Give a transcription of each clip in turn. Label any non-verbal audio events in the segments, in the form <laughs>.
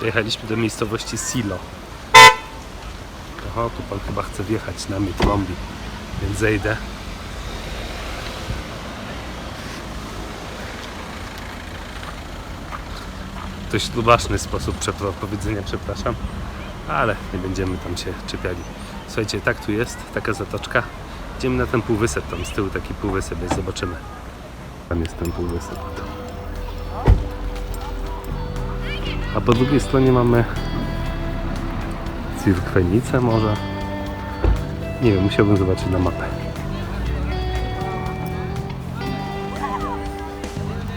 Dojechaliśmy do miejscowości Silo. Oho, tu pan chyba chce wjechać na mnie trąbi, więc zejdę. Dość lubaczny sposób powiedzenia przepraszam, ale nie będziemy tam się czepiali. Słuchajcie, tak tu jest, taka zatoczka. Idziemy na ten półwysep, tam z tyłu taki półwysep jest, zobaczymy. Tam jest ten półwysep. A po drugiej stronie mamy Cirkwenicę może. Nie wiem, musiałbym zobaczyć na mapę.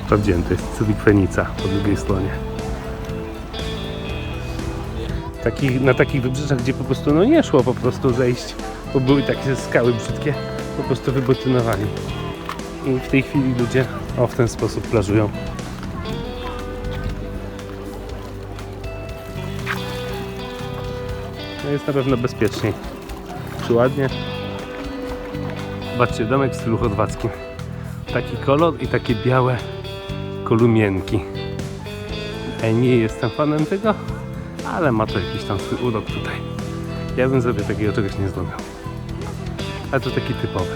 Sprawdziłem, to jest Cirkwenica po drugiej stronie. Na takich wybrzeżach, gdzie po prostu no nie szło po prostu zejść, bo były takie skały brzydkie, po prostu wybetonowali. I w tej chwili ludzie o w ten sposób plażują. No jest na pewno bezpieczniej. Czy ładnie? Zobaczcie, domek w stylu chorwackim. Taki kolor i takie białe kolumienki. Ja nie jestem fanem tego, ale ma to jakiś tam swój urok tutaj. Ja bym sobie takiego czegoś nie zdobył. Ale to taki typowy.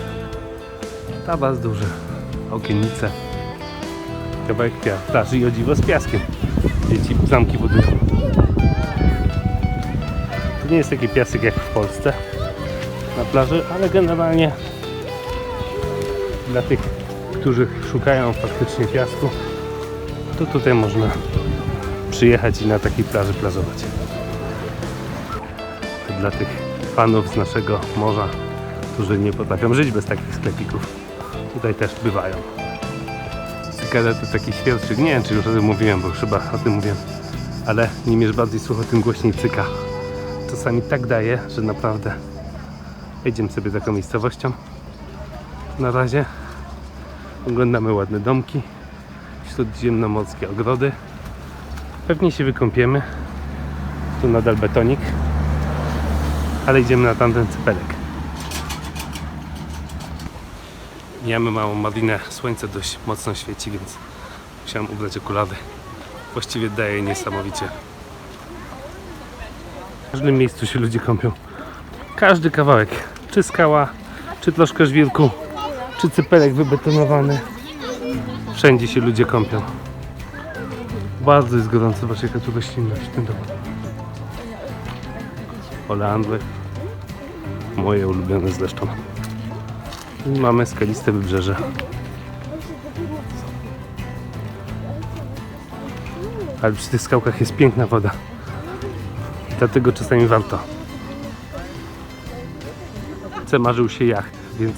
Tabas duży, okiennice, kawałek plaży i o dziwo z piaskiem. Dzieci zamki budują. To nie jest taki piasek jak w Polsce na plaży, ale generalnie dla tych, którzy szukają faktycznie piasku, to tutaj można przyjechać i na takiej plaży plażować. Dla tych fanów z naszego morza, którzy nie potrafią żyć bez takich sklepików, tutaj też bywają. Cykada to taki świerszczyk, nie wiem czy już o tym mówiłem, bo chyba o tym mówiłem, ale nim jest bardziej słucho, tym głośniej cyka. Czasami tak daje, że naprawdę jedziemy sobie taką miejscowością. Na razie oglądamy ładne domki, śródziemnomorskie ogrody. Pewnie się wykąpiemy. Tu nadal betonik. Ale idziemy na tamten cypelek. Mijamy małą marinę. Słońce dość mocno świeci, więc musiałem ubrać okulary. Właściwie daje niesamowicie. Każdym miejscu się ludzie kąpią. Każdy kawałek. Czy skała, czy troszkę żwirku, czy cypelek wybetonowany. Wszędzie się ludzie kąpią. Bardzo jest gorąco, zobacz jaka tu roślinność w tym domu. Oleandry. Moje ulubione zresztą. I mamy skaliste wybrzeże. Ale przy tych skałkach jest piękna woda. Dlatego czasami warto. Marzył się jacht, więc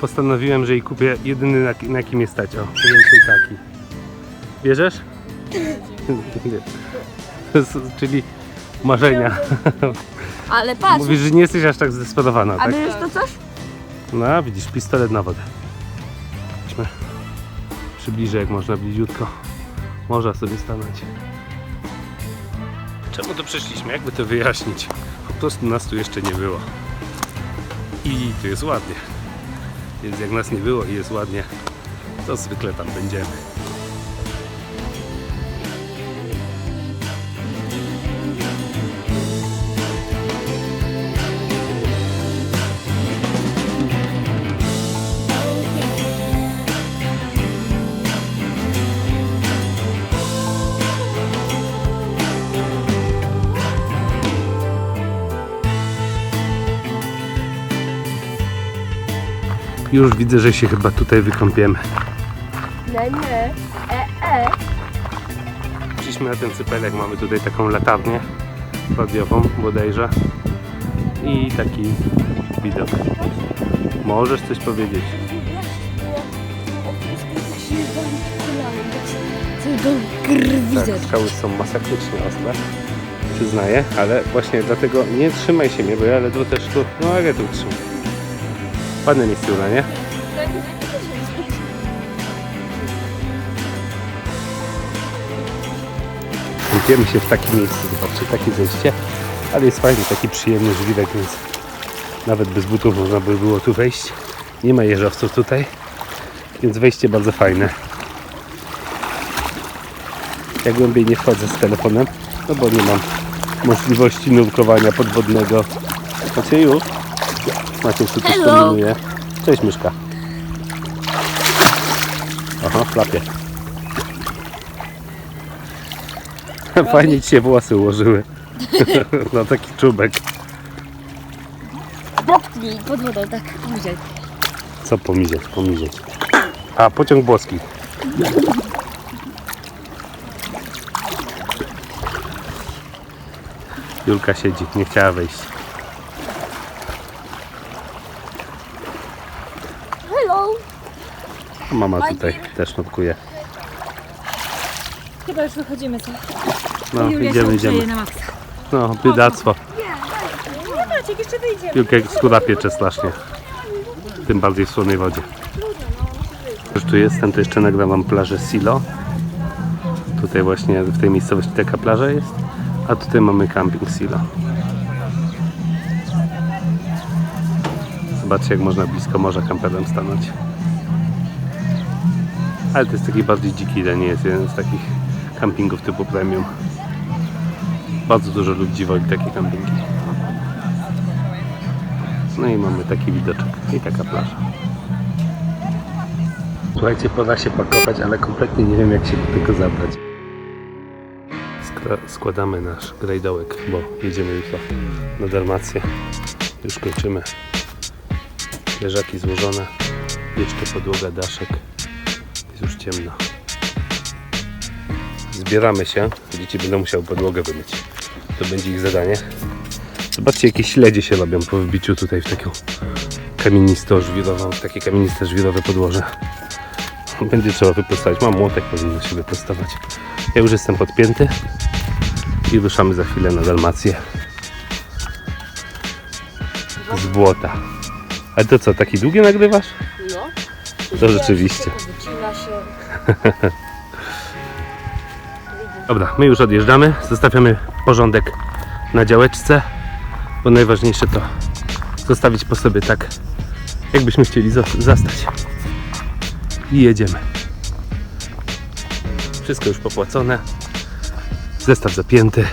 postanowiłem, że jej kupię jedyny na, na jakim jest stać. O, więcej taki. Bierzesz? <laughs> Czyli marzenia. <laughs> Ale patrz, Mówisz, że nie jesteś aż tak zdesperowana, a tak? bierzesz to coś? No, widzisz, pistolet na wodę. Chodźmy. Przybliżę jak można bliziutko. Można sobie stanąć. Czemu to przeszliśmy? Jakby to wyjaśnić? Po prostu nas tu jeszcze nie było. I tu jest ładnie. Więc jak nas nie było i jest ładnie, to zwykle tam będziemy. Już widzę, że się chyba tutaj wykąpiemy. Nie, nie. E, e. Przyszliśmy na ten cypelek, mamy tutaj taką latarnię radiową bodajże i taki widok. Możesz coś powiedzieć? Co do krwi Tak, skały są masakrycznie ostre, przyznaję, ale właśnie dlatego nie trzymaj się mnie, bo ja ledwo też tu, no ale tu trzymam. Ładne miejscówka, nie? Kąpiemy się w takim miejscu, zobaczcie, takie zejście, ale jest fajny, taki przyjemny żwirek, więc nawet bez butów można by było tu wejść. Nie ma jeżowców tutaj, więc wejście bardzo fajne. Ja głębiej nie wchodzę z telefonem, No bo nie mam możliwości nurkowania podwodnego. Macie już? Macie już coś Hello. kombinuje. Cześć myszka. Aha, klapie. <laughs> Fajnie ci się włosy ułożyły. <laughs> Na taki czubek. Popnij pod wodą, tak. Buziak. Co pomizieć, pomizieć. A, pociąg włoski. Julka siedzi, nie chciała wejść. Hello. Mama tutaj też nurkuje. Chyba już wychodzimy, co? No, Julia idziemy, się idziemy. grzeje na maksa. No, biedactwo. Nie Maciek, jeszcze wyjdziemy. Jak skóra piecze strasznie. Tym bardziej w słonej wodzie. Już tu jestem, to jeszcze nagram wam plażę Silo. Tutaj właśnie w tej miejscowości taka plaża jest. A tutaj mamy camping Silo. Zobaczcie jak można blisko morza kamperem stanąć. Ale to jest taki bardziej dziki, to nie jest jeden z takich campingów typu premium. Bardzo dużo ludzi woli takie campingi. No i mamy taki widoczek i taka plaża. Słuchajcie, pora się pakować, ale kompletnie nie wiem jak się do tego zabrać. Skra- składamy nasz grajdołek, bo jedziemy jutro na Dalmację. Już kończymy. Leżaki złożone, jeszcze podłoga, daszek. Ciemno. Zbieramy się. Dzieci będą musiały podłogę wymyć. To będzie ich zadanie. Zobaczcie, jakie śledzie się robią po wbiciu tutaj w taką kamienisto-żwirową, w takie kamieniste żwirowe podłoże. Będzie trzeba wyprostować. Mam młotek, powinno się wyprostować. Ja już jestem podpięty i ruszamy za chwilę na Dalmację z błota. A to co, taki długi nagrywasz? No. To rzeczywiście. <laughs> Dobra, my już odjeżdżamy. Zostawiamy porządek na działeczce, bo najważniejsze to zostawić po sobie tak, jakbyśmy chcieli zastać. I jedziemy. Wszystko już popłacone. Zestaw zapięty.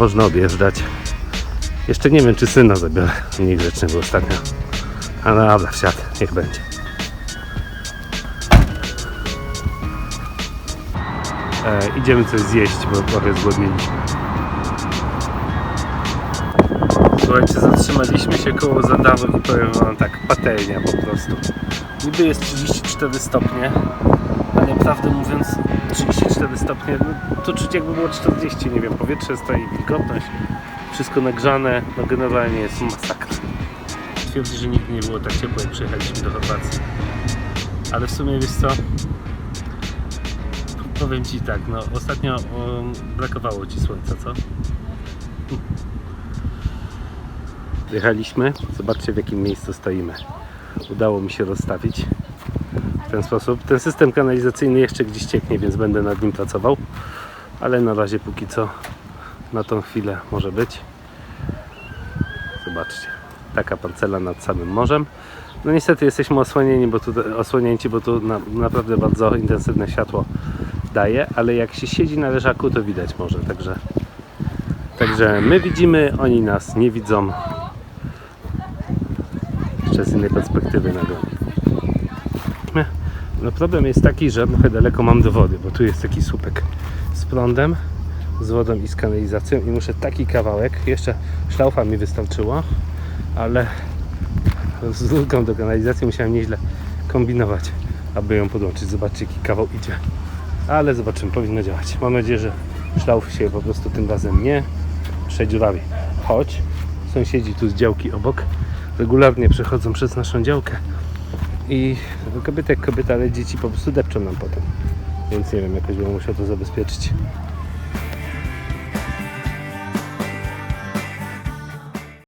Można odjeżdżać. Jeszcze nie wiem, czy syna zabiorę. Niegrzeczny był ostatnio. A no dobra, wsiadł. Niech będzie. E, idziemy coś zjeść, bo trochę zgłodniliśmy. Słuchajcie, zatrzymaliśmy się koło zadawek i powiem wam tak, patelnia po prostu. Niby jest 34 stopnie, ale prawdę mówiąc 34 stopnie, no, to czuć jakby było 40, nie wiem, powietrze stoi, wilgotność, wszystko nagrzane, no generalnie jest masakra. Twierdzi, że nigdy nie było tak ciepło jak przyjechaliśmy do Chorwacji. Ale w sumie wiesz co, Powiem Ci tak, no ostatnio um, brakowało Ci słońca, co? Jechaliśmy, zobaczcie w jakim miejscu stoimy. Udało mi się rozstawić w ten sposób. Ten system kanalizacyjny jeszcze gdzieś cieknie, więc będę nad nim pracował. Ale na razie póki co na tą chwilę może być. Zobaczcie, taka parcela nad samym morzem. No niestety jesteśmy osłonieni, bo tu, osłonięci, bo tu na, naprawdę bardzo intensywne światło daje, ale jak się siedzi na leżaku, to widać może, także także my widzimy, oni nas nie widzą. Jeszcze z innej perspektywy nagle. No problem jest taki, że trochę daleko mam do wody, bo tu jest taki słupek z prądem, z wodą i z kanalizacją i muszę taki kawałek, jeszcze szlaufa mi wystarczyło, ale z rurką do kanalizacji musiałem nieźle kombinować, aby ją podłączyć. Zobaczcie jaki kawał idzie ale zobaczymy, powinno działać. Mam nadzieję, że szlauf się po prostu tym razem nie przedziurawi. Choć sąsiedzi tu z działki obok regularnie przechodzą przez naszą działkę i kobieta jak kobieta, ale dzieci po prostu depczą nam potem. Więc nie wiem, jakoś bym musiał to zabezpieczyć.